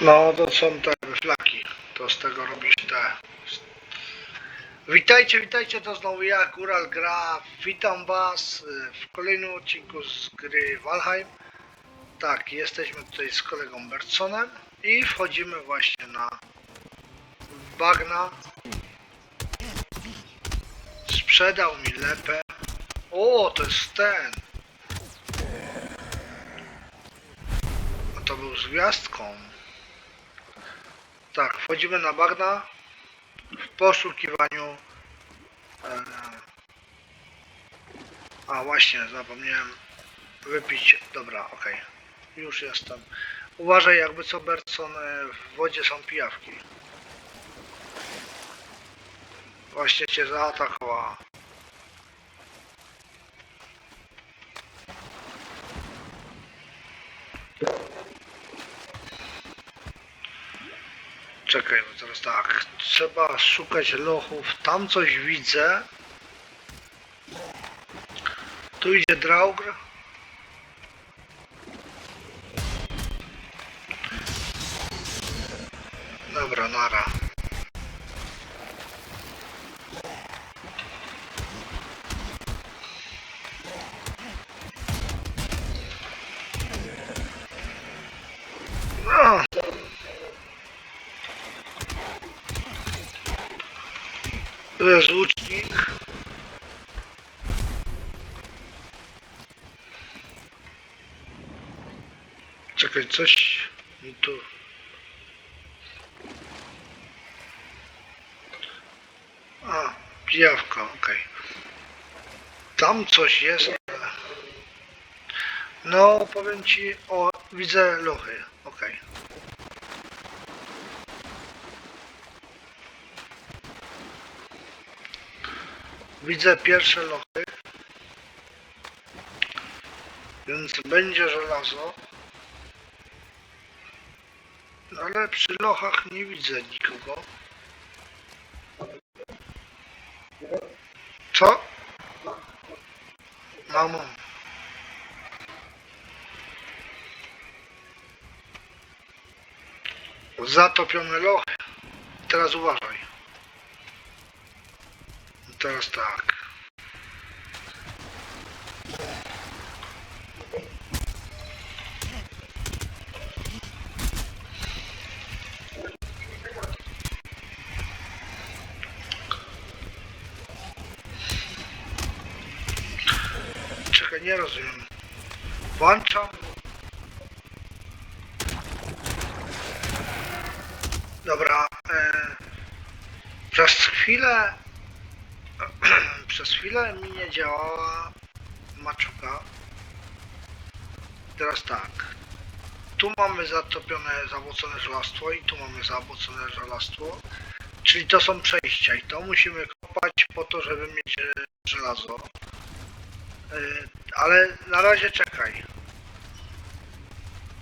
No to są te flaki. To z tego robisz te. Witajcie, witajcie, to znowu ja, Góral Gra. Witam was w kolejnym odcinku z gry Valheim. Tak, jesteśmy tutaj z kolegą Bertsonem i wchodzimy właśnie na bagna. Sprzedał mi lepę. O, to jest ten. A to był z gwiazdką. Tak, wchodzimy na bagna w poszukiwaniu. E, a właśnie, zapomniałem wypić. Dobra, okej. Już jestem. Uważaj, jakby co Bertson, e, w wodzie są pijawki. Właśnie cię zaatakowała. Tak. Trzeba szukać lochów. Tam coś widzę. Tu idzie Draugr. Dobra, nara. No. Tu jest łucznik. Czekaj, coś mi tu... A, pijawka, okej. Tam coś jest. No, powiem ci, o, widzę lochy, okej. Widzę pierwsze lochy. Więc będzie żelazo. Ale przy lochach nie widzę nikogo. Co? Mamo. Zatopione lochy. Teraz uważaj. Teraz tak. Czekaj, nie rozumiem. Włączam. Dobra. E, przez chwilę przez chwilę mi nie działała maczuga. Teraz tak. Tu mamy zatopione, zabłocone żelastwo i tu mamy zabłocone żelastwo. Czyli to są przejścia i to musimy kopać po to, żeby mieć e, żelazo. E, Ale na razie czekaj.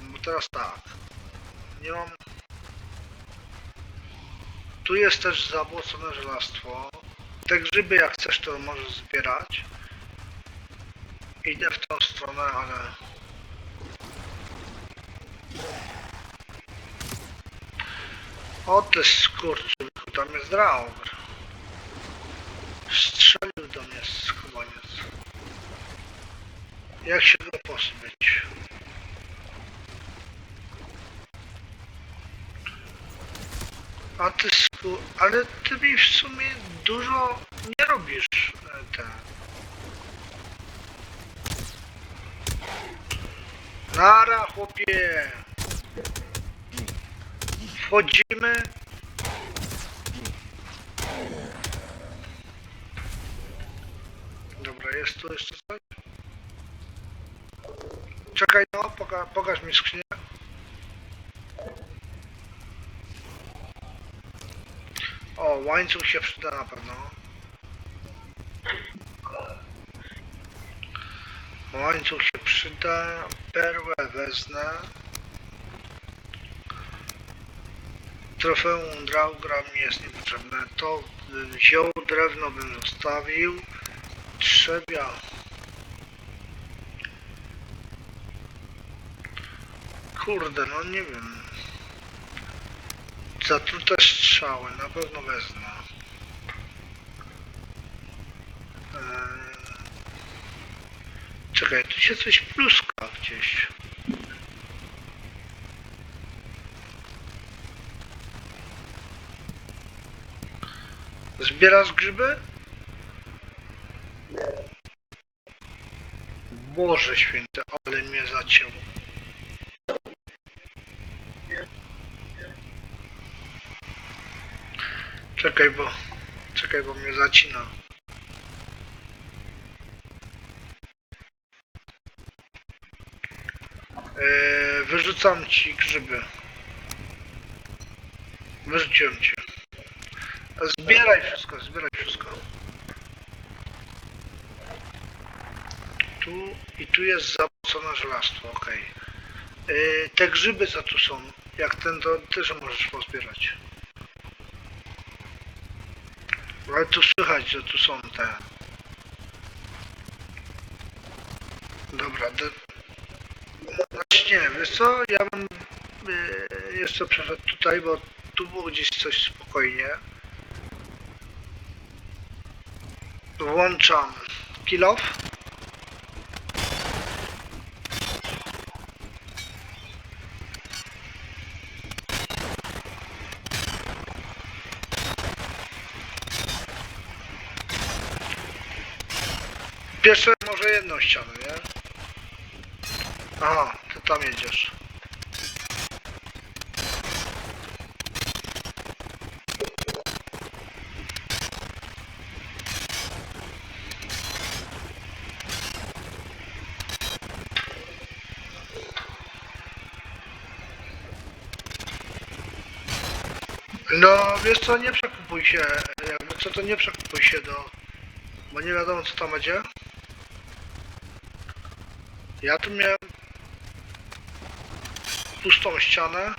Bo teraz tak. Nie mam... Tu jest też zabłocone żelastwo. Te grzyby jak chcesz to możesz zbierać. Idę w tą stronę, ale... O ty skurczybyku, tam jest Draugr. Strzelił do mnie skubaniec. Jak się go pozbyć? A ty sku... Ale ty mi w sumie dużo nie robisz e, ten. Nara chłopie! Wchodzimy. Dobra, jest tu jeszcze coś? Czekaj no, poka pokaż mi skrzynię. O, łańcuch się przyda na pewno. Łańcuch się przyda, perłę wezmę. Trofeum Draugra mi jest niepotrzebne. To y, wziął drewno bym zostawił. Trzebia. Kurde, no nie wiem. Zatrute strzały, na pewno wezmę. Eee, Czekaj, tu się coś pluska gdzieś. Zbierasz grzyby? Boże święte, ale mnie zacięło. Czekaj, bo... Czekaj, bo mnie zacina. Eee, wyrzucam ci grzyby. Wyrzuciłem cię. Zbieraj wszystko, zbieraj wszystko. Tu i tu jest zabocone żelastwo, okej. Yy, te grzyby co tu są, jak ten to też możesz pozbierać. Ale tu słychać, że tu są te. Dobra, de... Znaczy nie, wiesz co, ja bym yy, jeszcze przeszedł tutaj, bo tu było gdzieś coś spokojnie. Włączam kill off. Pierwsze może jedną ścianę, nie? Aha, ty tam jedziesz. No, wiesz co, nie przekupuj się, jakby co to nie przekupuj się do... Bo nie wiadomo co tam będzie. Ja tu miałem pustą ścianę.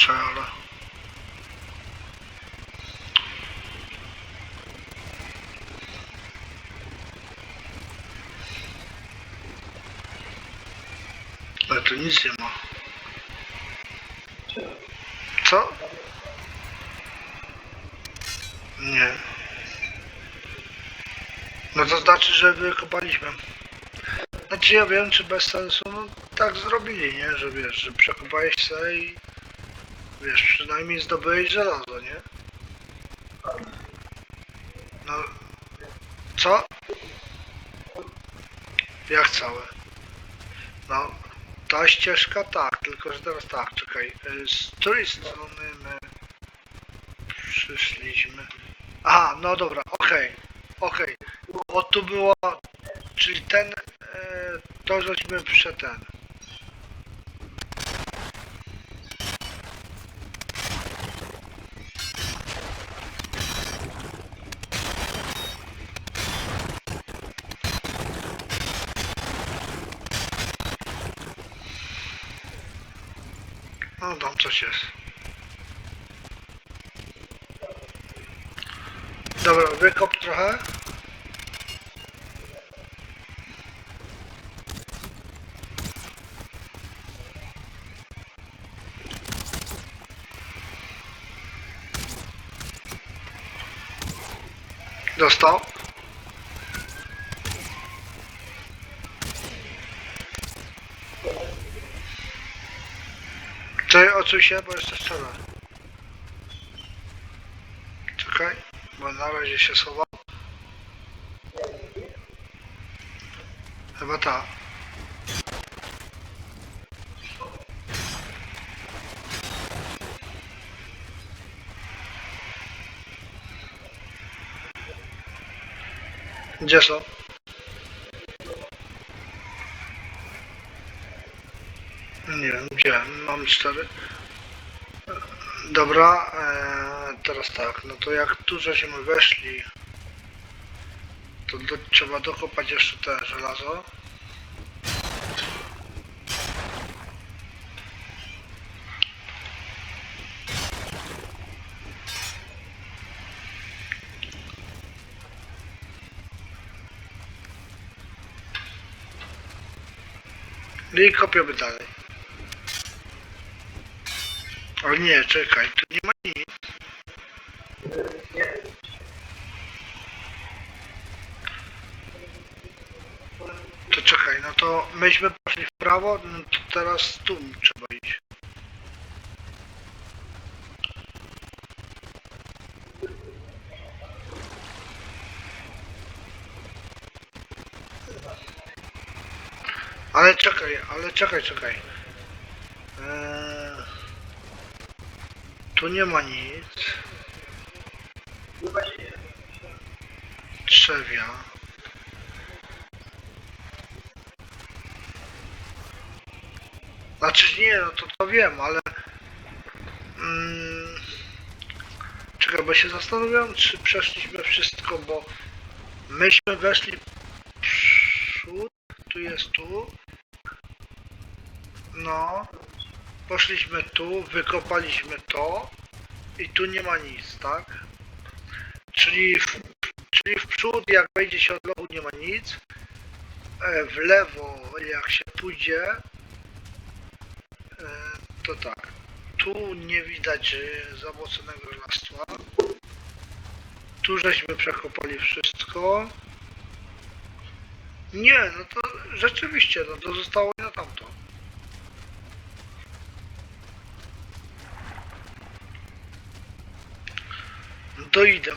Patrzę, ale... Ale tu nic nie ma. Co? Nie. No to znaczy, że wykopaliśmy. Znaczy ja wiem, czy bez sensu, no tak zrobili, nie? Że wiesz, że przekopałeś se i wiesz, przynajmniej zdobyłeś żelazo, nie? No, co? Jak całe? No, ta ścieżka tak, tylko że teraz tak, czekaj, y, z której strony my przyszliśmy? Aha, no dobra, okej, okej, bo tu było, czyli ten, e, to żeśmy prze ten. No tam coś jest. Dobra, wykop trochę. Dostał. Odsuń się, bo jeszcze strzelę. Czekaj, bo na razie się schowam. Chyba ta. Gdzie są? Nie gdzie? Mam cztery. Dobra, e, teraz tak, no to jak tu żeśmy weszli, To do, trzeba dokopać jeszcze te żelazo. No i kopiemy dalej. O nie, czekaj, tu nie ma nic. To czekaj, no to myśmy poszli w prawo, no to teraz tu trzeba iść. Ale czekaj, ale czekaj, czekaj. Eee, tu nie ma nic. Trzewia. Znaczy nie, no to to wiem, ale... Mm, czekaj, bo się zastanawiam, czy przeszliśmy wszystko, bo myśmy weszli przód, tu jest tu. No. Poszliśmy tu, wykopaliśmy to i tu nie ma nic, tak? Czyli w, czyli w przód, jak wejdzie się od lochu, nie ma nic. E, W lewo, jak się pójdzie, e, to tak. Tu nie widać e, zamoconego żelastwa. Tu żeśmy przekopali wszystko. Nie, no to rzeczywiście, no to zostało na tamto. No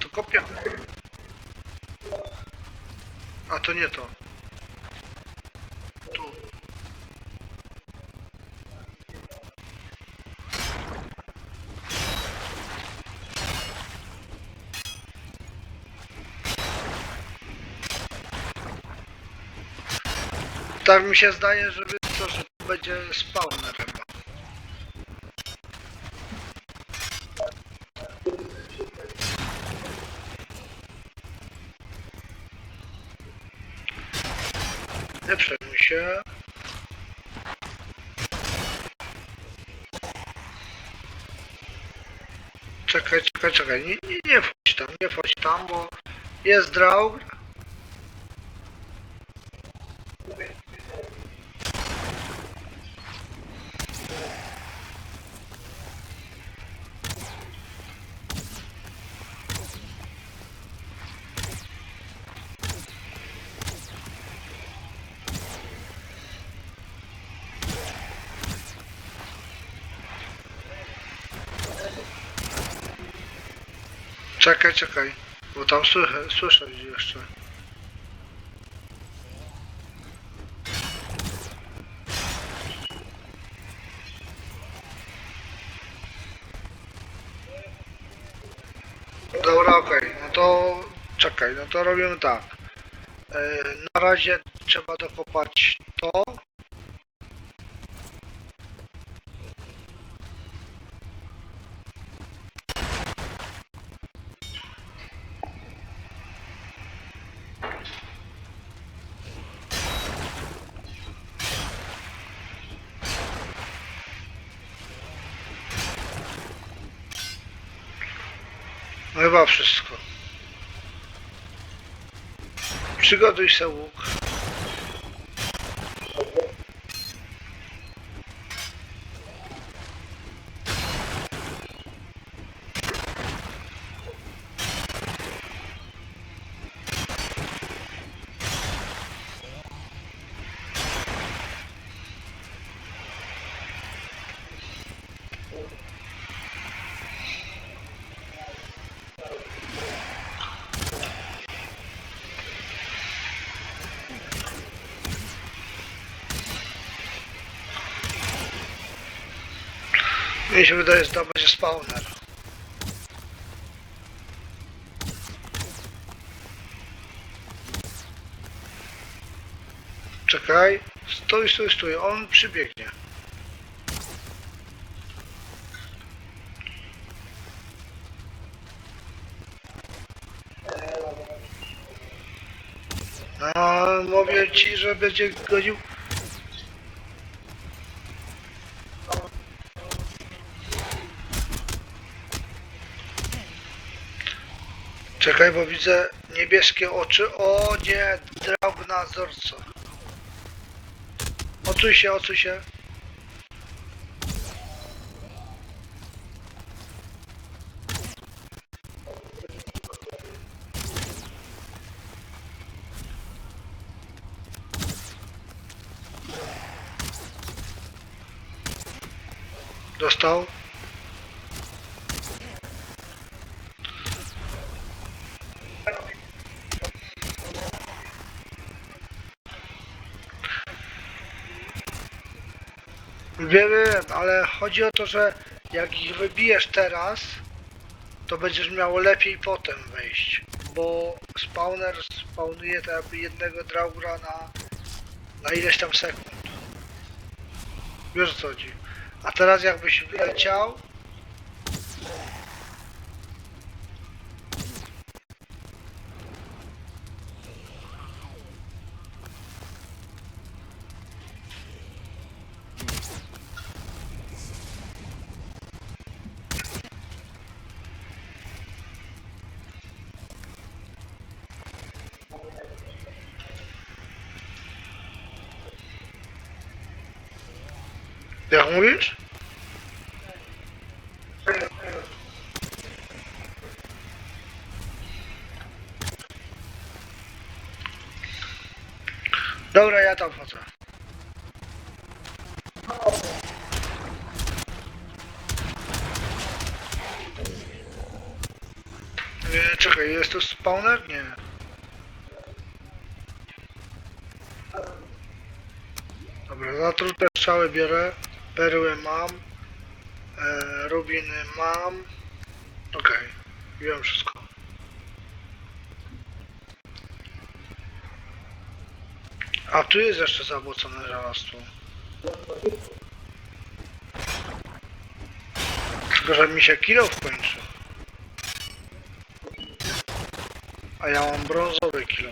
to kopię. A to nie to. Tu. Tak mi się zdaje, że to, że będzie spawner chyba. Nie przejmuj się. Czekaj, czekaj, czekaj. Nie, nie, nie wchodź tam, nie wchodź tam, bo jest draug. Czekaj, czekaj, bo tam słyszę, słyszę jeszcze. Dobra, okej, no to czekaj, no to robimy tak. E, na razie trzeba dokopać to. No chyba wszystko. Przygotuj se łuk. mi się wydaje, że tam będzie spawner. Czekaj, stój, stój, stój, on przybiegnie. A mówię ci, że będzie godził Czekaj, bo widzę niebieskie oczy. O nie, draug nadzorca. Oczuj się, oczuj się. Wiem, ale chodzi o to, że jak ich wybijesz teraz, to będziesz miał lepiej potem wejść. Bo spawner spawnuje tak jakby jednego draugra na, na ileś tam sekund. Wiesz o co chodzi. A teraz jakbyś wleciał, jak mówisz? Dobra, ja tam wchodzę. Nie, czekaj, jest tu spawner? Nie. Dobra, zatrute strzały biorę. Perły mam. E, rubiny mam. Okej, wziąłem wszystko. A tu jest jeszcze zabłocone żelastwo. Tylko, że mi się kilo kończy. A ja mam brązowy kilo.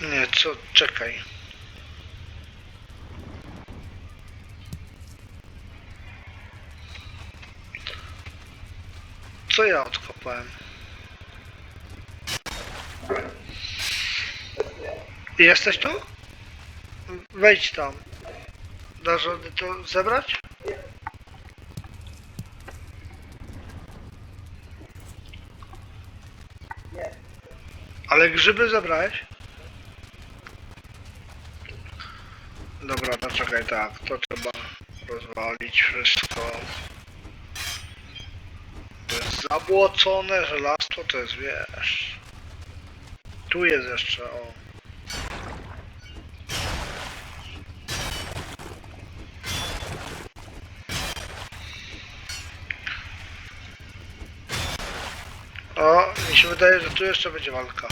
Nie, co? Czekaj. Co ja odkopałem? Jesteś tu? Wejdź tam. Dasz rady to zebrać? Ale grzyby zebrałeś? Dobra, to czekaj, tak, to trzeba rozwalić wszystko. To jest zabłocone żelastwo, to jest, wiesz... Tu jest jeszcze, o. O, mi się wydaje, że tu jeszcze będzie walka.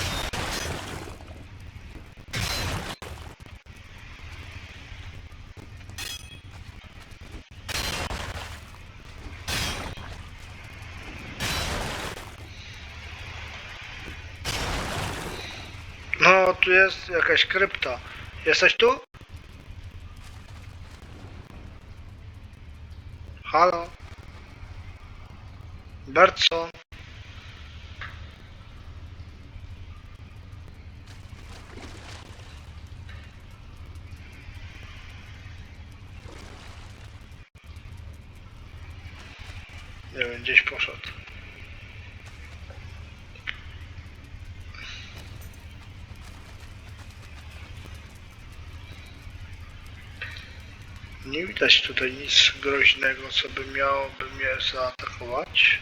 No, tu jest jakaś krypta. Jesteś tu? Halo? Bertson? Nie wiem, gdzieś poszedł. Nie widać tutaj nic groźnego, co by miałoby mnie zaatakować.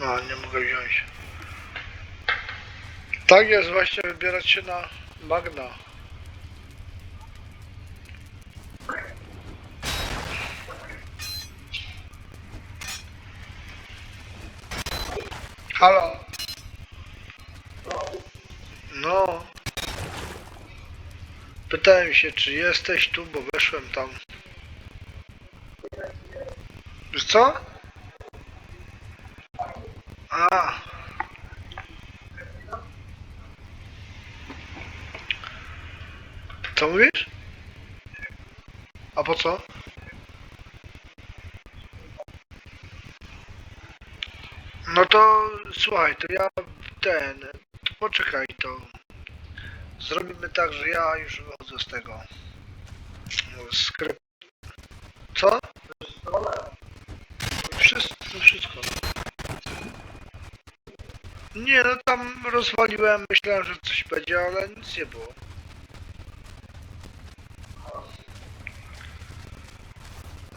A, nie mogę wziąć. Tak jest właśnie wybierać się na Magna. Halo? No. Pytałem się, czy jesteś tu, bo weszłem tam. Wiesz co? A. Co mówisz? A po co? No to słuchaj, to ja ten, poczekaj to. Zrobimy tak, że ja już wychodzę z tego. Skrypt. Co? Wszystko, wszystko. Nie, no tam rozwaliłem, myślałem, że coś będzie, ale nic nie było.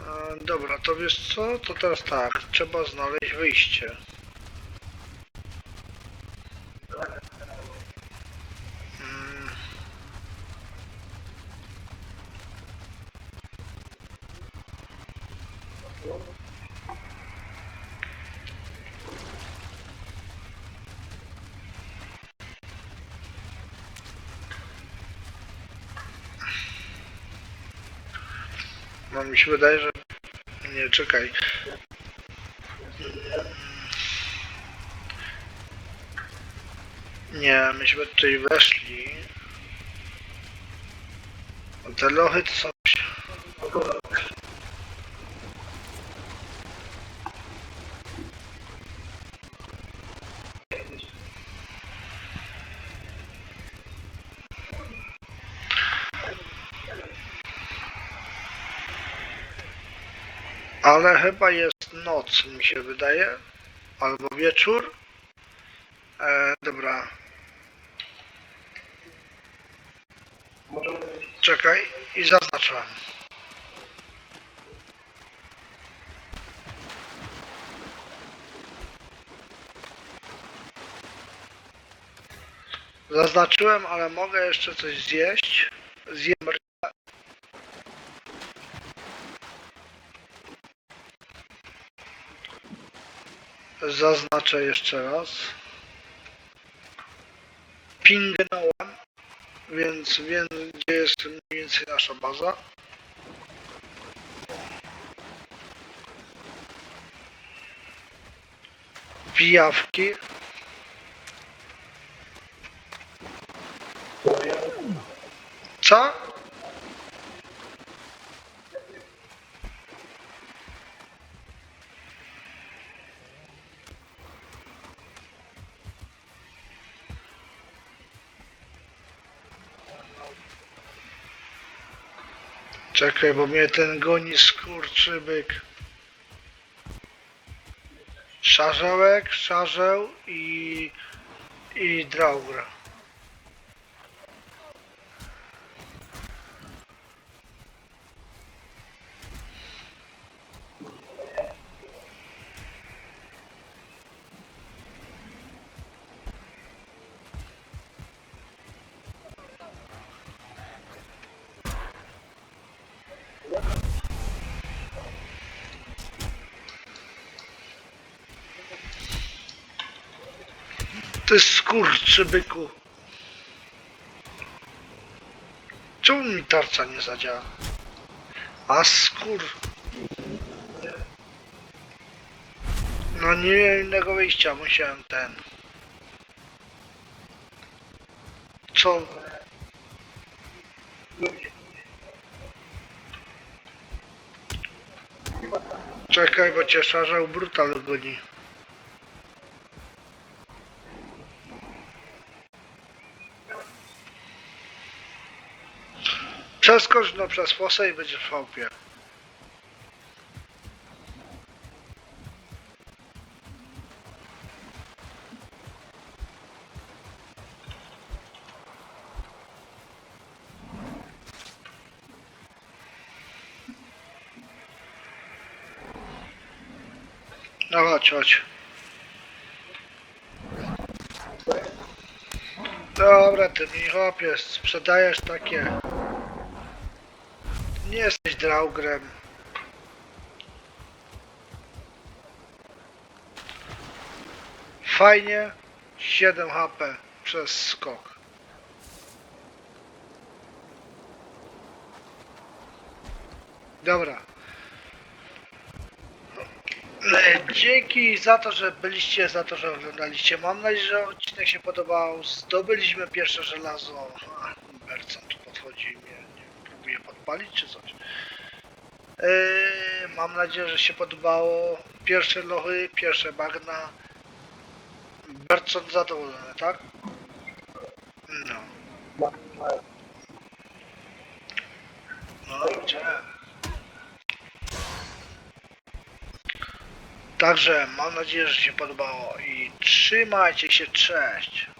E, Dobra, to wiesz co? To teraz tak, trzeba znaleźć wyjście. Się wydaje, że... Nie, czekaj. Nie, myśmy tutaj weszli. Te lochy to są... Ale chyba jest noc, mi się wydaje. Albo wieczór. E, dobra. Czekaj i zaznaczam. Zaznaczyłem, ale mogę jeszcze coś zjeść. Zjem Zaznaczę jeszcze raz. Pingnąłem, więc wiem gdzie jest mniej więcej nasza baza. Pijawki. Co? Czekaj, bo mnie ten goni skurczybyk. Szarzełek, szarzeł i... i draugra. Ty skurczybyku. Czemu mi tarcza nie zadziała? A skur... No nie miałem innego wyjścia, musiałem ten... Co? Czekaj, bo cię szarzał brutal goni. Przeskocz no przez fosę i będziesz w chałupie. No chodź, chodź. Dobra, ty mi sprzedajesz takie... Nie jesteś draugrem. Fajnie. 7 HP przez skok. Dobra. Dzięki za to, że byliście, za to, że oglądaliście. Mam nadzieję, że odcinek się podobał. Zdobyliśmy pierwsze żelazo. A, Bercon tu podchodzi i mnie nie wiem, podpalić czy coś. E, mam nadzieję, że się podobało. Pierwsze lochy, pierwsze bagna. Bercon zadowolony, tak? No. No gdzie? Także mam nadzieję, że się podobało i trzymajcie się, cześć.